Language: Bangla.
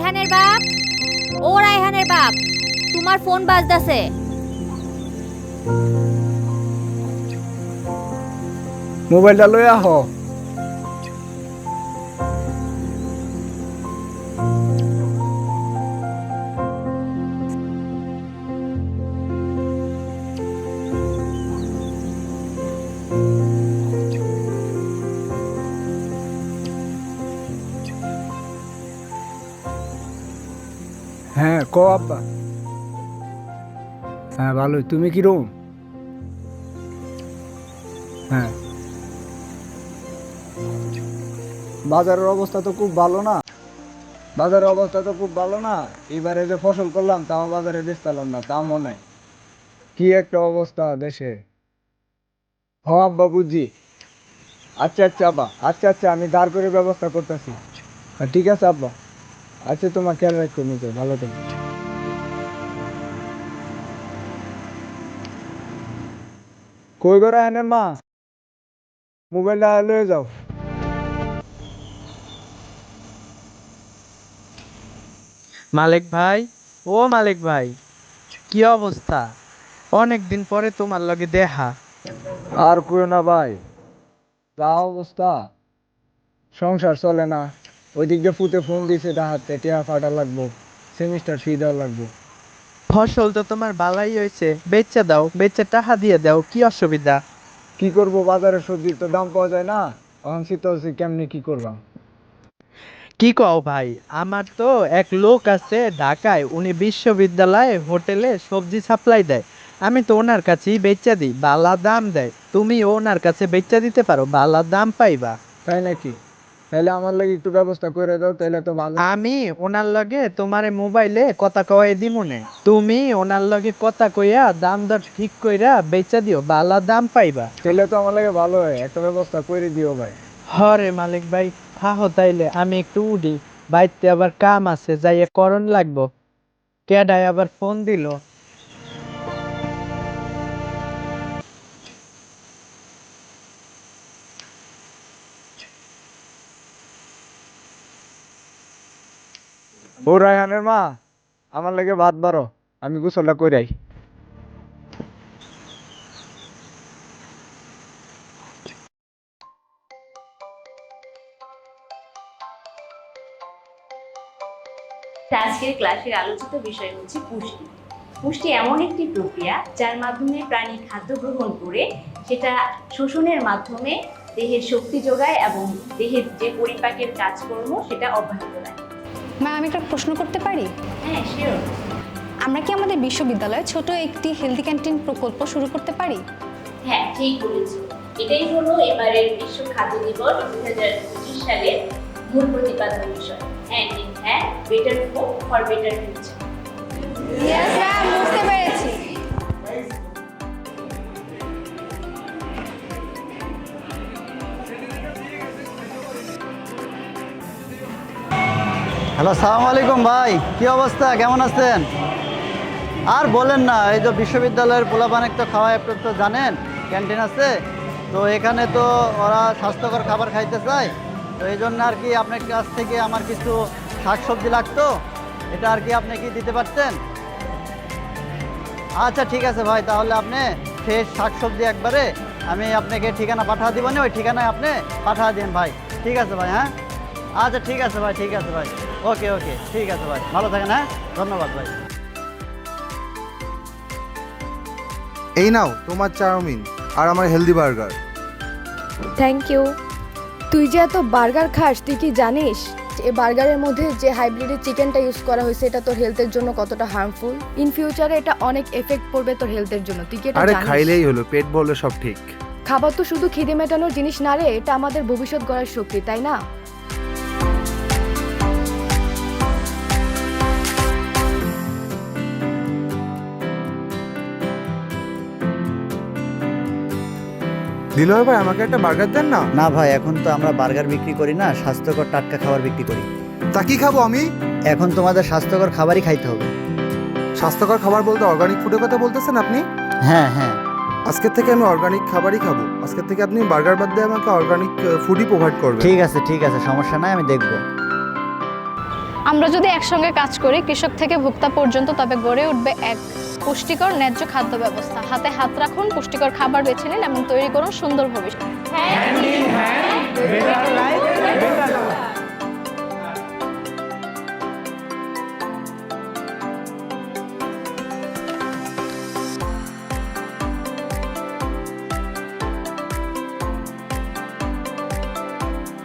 রায়হানের বাপ? ও রায়হানের বাপ তোমার ফোন বাজদাছে মোবাইলটা লই আহ। হ্যাঁ ক আব্বা হ্যাঁ ভালো তুমি কিরম হ্যাঁ। বাজারের অবস্থা তো খুব ভালো না। বাজারের অবস্থা তো খুব ভালো না। এবারে যে ফসল করলাম, তাও বাজারে বেচতালাম না, তা মনে কি একটা অবস্থা দেশে। হ আব্বা, বুঝি। আচ্ছা আচ্ছা আব্বা। আচ্ছা আচ্ছা আমি দাঁড় করে ব্যবস্থা করতেছি। ঠিক আছে, আব্বা। আচ্ছা তোমার খেয়াল রাখো নিজে ভালো থেকো। কই করে আনেন মা? মোবাইলটা লয়ে যাও। মালিক ভাই ও মালিক ভাই কি অবস্থা? অনেক দিন পরে তোমার লগে দেখা। আর কইও না ভাই যা অবস্থা সংসার চলে না। ওই দিক দিয়ে ফুতে ফোন দিছে হাতে টিয়া ফাটা লাগবো সেমিস্টার ফি দেওয়া লাগবো। ফসল তো তোমার বালাই হয়েছে বেচে দাও বেচে টাকা দিয়ে দাও কি অসুবিধা? কি করব বাজারে সবজির তো দাম পাওয়া যায় না এখন শীত হচ্ছে কেমনি কি করলাম কি কও ভাই আমার তো এক লোক আছে ঢাকায় উনি বিশ্ববিদ্যালয়ে হোটেলে সবজি সাপ্লাই দেয়। আমি তো ওনার কাছেই বেচা দিই বালা দাম দেয়। তুমি ওনার কাছে বেচা দিতে পারো বালা দাম পাইবা। তাই নাকি? তাহলে আমার লাগে একটু ব্যবস্থা করে দাও তাহলে তো ভালো। আমি ওনার লগে তোমার মোবাইলে কথা কয়ে দিমুনে তুমি ওনার লগে কথা কইয়া দাম দর ঠিক কইরা বেচা দিও বালা দাম পাইবা। তাহলে তো আমার লাগে ভালো হয় একটা ব্যবস্থা করে দিও ভাই। হরে মালিক ভাই হাহো তাইলে আমি একটু উঠি। বাইতে আবার কাম আছে যাইয়ে করণ লাগবো। কেডায় আবার ফোন দিল? ও রায়হানের মা, আমার লাগে ভাত বারো আমি গোসলটা কইরাই। আজকের ক্লাসের আলোচিত বিষয় হচ্ছে পুষ্টি। পুষ্টি এমন একটি প্রক্রিয়া যার মাধ্যমে প্রাণী খাদ্য গ্রহণ করে, সেটা শোষণের মাধ্যমে দেহের শক্তি যোগায় এবং দেহের যে পরিপাকের কাজকর্ম, সেটা অব্যাহত রাখে। ম্যাম আমি একটা প্রশ্ন করতে পারি? হ্যাঁ শিওর আমরা কি আমাদের বিশ্ববিদ্যালয়ে ছোট একটি হেলদি ক্যান্টিন প্রকল্প শুরু করতে পারি? হ্যাঁ ঠিক বলেছ। এটাই হলো এবারের বিশ্ব খাদ্য দিবস দু হাজার পঁচিশ সালের মূল প্রতিপাদন বিষয়। হ্যাঁ হ্যাঁ better food for better future hello, সালাম আলাইকুম ভাই। কি অবস্থা? কেমন আছেন? আর বলেন না, এই যে বিশ্ববিদ্যালয়ের পোলাপানেক তো খাওয়া একটু তো জানেন, ক্যান্টিন আছে। তো এখানে তো ওরা স্বাস্থ্যকর খাবার খাইতে চায়। তো এই জন্য আর কি আপনার কাছ থেকে আমার কিছু শাকসবজি লাগতো। এটা আর কি আপনি কি দিতে পারতেন? আচ্ছা ঠিক আছে ভাই, তাহলে আপনি ফ্রেশ শাকসবজি একবারে আমি আপনাকে ঠিকানা পাঠা দিব না, ওই ঠিকানায় আপনি পাঠা দিন ভাই। ঠিক আছে ভাই হ্যাঁ? আচ্ছা ঠিক আছে ভাই, ঠিক আছে ভাই। ওকে ওকে ঠিক আছে ভাই। ভালো থাকেন হ্যাঁ? ধন্যবাদ ভাই। এই নাও তোমার চাউমিন আর আমার হেলদি বার্গার থ্যাংক ইউ তুই যে এত বার্গার খাস তুই কি জানিস এই বার্গারের মধ্যে যে হাইব্রিডের চিকেনটা ইউজ করা হয়েছে এটা তোর হেলথের জন্য কতটা হার্মফুল ইন ফিউচারে এটা অনেক এফেক্ট পড়বে তোর হেলথের জন্য। তুই কি এটা আরে জানিস? খাইলেই হলো পেট বললে সব ঠিক। খাবার তো শুধু খিদে মেটানোর জিনিস না রে এটা আমাদের ভবিষ্যৎ গড়ার শক্তি তাই না? দিলয় ভাই আমাকে একটা বার্গার দেন না? না ভাই এখন তো আমরা বার্গার বিক্রি করি না স্বাস্থ্যকর টাটকা খাবার বিক্রি করি। তা কি খাব আমি? এখন তোমাদের স্বাস্থ্যকর খাবারই খাইতে হবে। স্বাস্থ্যকর খাবার বলতে অর্গানিক ফুডের কথা বলতেছেন আপনি? হ্যাঁ হ্যাঁ। আজকের থেকে আমি অর্গানিক খাবারই খাব। আজকের থেকে আপনি বার্গার বাদ দিয়ে আমাকে অর্গানিক ফুডই প্রোভাইড করবেন। ঠিক আছে ঠিক আছে সমস্যা নাই আমি দেখব। আমরা যদি একসঙ্গে কাজ করি, কৃষক থেকে ভোক্তা পর্যন্ত তবে গড়ে উঠবে এক পুষ্টিকর ন্যায্য খাদ্য ব্যবস্থা। হাতে হাত রাখুন, পুষ্টিকর খাবার বেছে নিন এবং তৈরি করুন সুন্দর ভবিষ্যৎ।